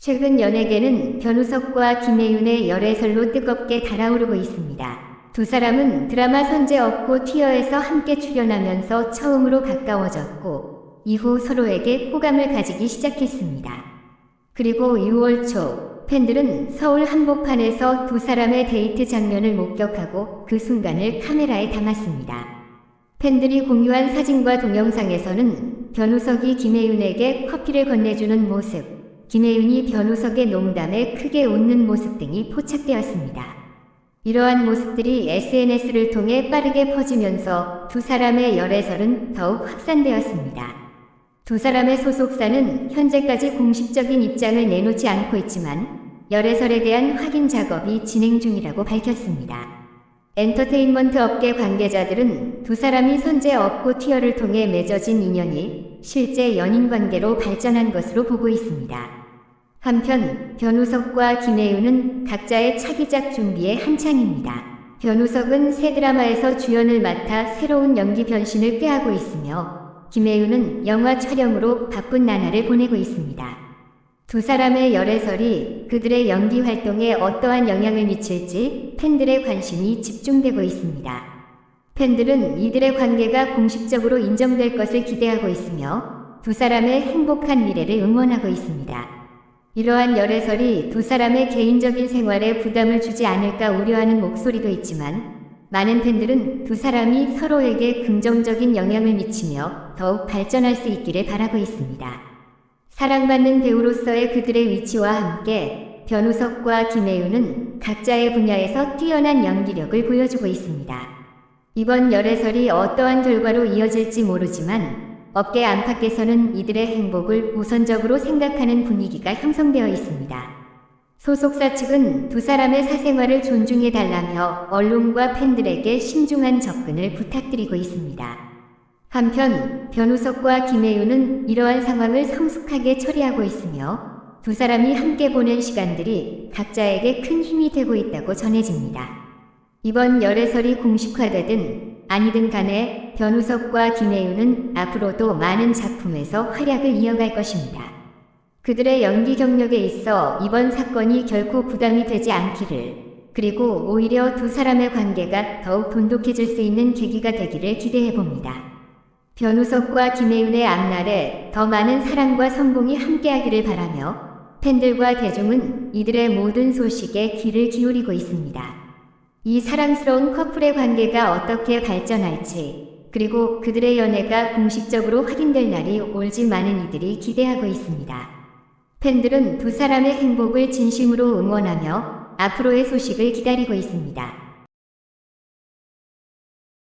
최근 연예계는 변우석과 김혜윤의 열애설로 뜨겁게 달아오르고 있습니다. 두 사람은 드라마 선제 없고 티어에서 함께 출연하면서 처음으로 가까워졌고 이후 서로에게 호감을 가지기 시작했습니다. 그리고 6월 초 팬들은 서울 한복판에서 두 사람의 데이트 장면을 목격하고 그 순간을 카메라에 담았습니다. 팬들이 공유한 사진과 동영상에서는 변우석이 김혜윤에게 커피를 건네주는 모습, 김혜윤이 변우석의 농담에 크게 웃는 모습 등이 포착되었습니다. 이러한 모습들이 SNS를 통해 빠르게 퍼지면서 두 사람의 열애설은 더욱 확산되었습니다. 두 사람의 소속사는 현재까지 공식적인 입장을 내놓지 않고 있지만 열애설에 대한 확인 작업이 진행 중이라고 밝혔습니다. 엔터테인먼트 업계 관계자들은 두 사람이 선제 업고 티어를 통해 맺어진 인연이 실제 연인 관계로 발전한 것으로 보고 있습니다. 한편 변우석과 김혜윤은 각자의 차기작 준비에 한창입니다. 변우석은 새 드라마에서 주연을 맡아 새로운 연기 변신을 꾀하고 있으며 김혜윤은 영화 촬영으로 바쁜 나날을 보내고 있습니다. 두 사람의 열애설이 그들의 연기 활동에 어떠한 영향을 미칠지 팬들의 관심이 집중되고 있습니다. 팬들은 이들의 관계가 공식적으로 인정될 것을 기대하고 있으며 두 사람의 행복한 미래를 응원하고 있습니다. 이러한 열애설이 두 사람의 개인적인 생활에 부담을 주지 않을까 우려하는 목소리도 있지만 많은 팬들은 두 사람이 서로에게 긍정적인 영향을 미치며 더욱 발전할 수 있기를 바라고 있습니다. 사랑받는 배우로서의 그들의 위치와 함께 변우석과 김혜윤은 각자의 분야에서 뛰어난 연기력을 보여주고 있습니다. 이번 열애설이 어떠한 결과로 이어질지 모르지만 업계 안팎에서는 이들의 행복을 우선적으로 생각하는 분위기가 형성되어 있습니다. 소속사 측은 두 사람의 사생활을 존중해 달라며 언론과 팬들에게 신중한 접근을 부탁드리고 있습니다. 한편 변우석과 김혜윤은 이러한 상황을 성숙하게 처리하고 있으며 두 사람이 함께 보낸 시간들이 각자에게 큰 힘이 되고 있다고 전해집니다. 이번 열애설이 공식화되든 아니든 간에 변우석과 김혜윤은 앞으로도 많은 작품에서 활약을 이어갈 것입니다. 그들의 연기 경력에 있어 이번 사건이 결코 부담이 되지 않기를 그리고 오히려 두 사람의 관계가 더욱 돈독해질 수 있는 계기가 되기를 기대해 봅니다. 변우석과 김혜윤의 앞날에 더 많은 사랑과 성공이 함께하기를 바라며 팬들과 대중은 이들의 모든 소식에 귀를 기울이고 있습니다. 이 사랑스러운 커플의 관계가 어떻게 발전할지, 그리고 그들의 연애가 공식적으로 확인될 날이 올지 많은 이들이 기대하고 있습니다. 팬들은 두 사람의 행복을 진심으로 응원하며 앞으로의 소식을 기다리고 있습니다.